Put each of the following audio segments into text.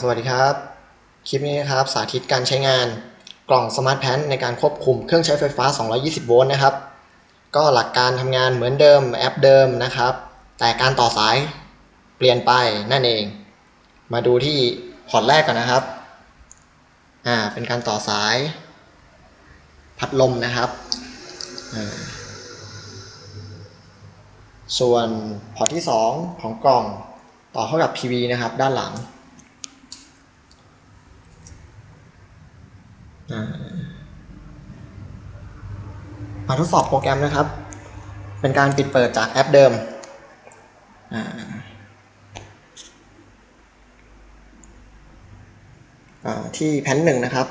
สวัสดีครับ คลิปนี้นะครับสาธิตการใช้งานกล่องสมาร์ทแพนในการควบคุมเครื่องใช้ไฟฟ้า 220 โวลต์นะครับ ก็หลักการทำงานเหมือนเดิมแอปเดิมนะครับ แต่การต่อสายเปลี่ยนไปนั่นเอง มาดูที่พอร์ตแรกก่อนนะครับ อ่า เป็นการต่อสาย พัดลมนะครับ ส่วนพอร์ตที่ 2 ของกล่องต่อเข้ากับ PV นะครับด้านหลัง อ่า มาทดสอบโปรแกรมนะครับ เป็นการปิดเปิดจากแอปเดิม ที่แผ่นหนึ่งนะครับ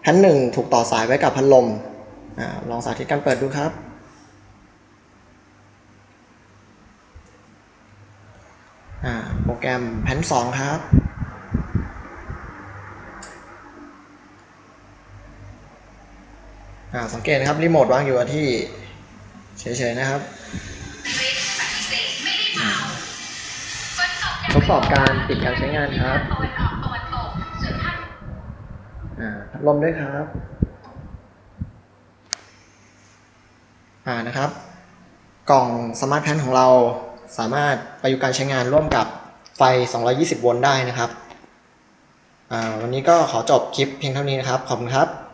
แผ่นหนึ่งถูกต่อสายไว้กับพัดลมอลองสาธิตการเปิดดูครับ โปรแกรมแผ่นสองครับ อ่าสังเกตนะครับรีโมทวางอยู่กับที่เฉยๆนะครับอ่าทดสอบการปิดการใช้งานครับอ่าพัดลมด้วยครับ อ่านะครับ กล่องสมาร์ทแพนของเราสามารถประยุกต์การใช้งานร่วมกับไฟ 220 โวลต์ได้นะครับ อ่า วันนี้ก็ขอจบคลิปเพียงเท่านี้นะครับ ขอบคุณครับ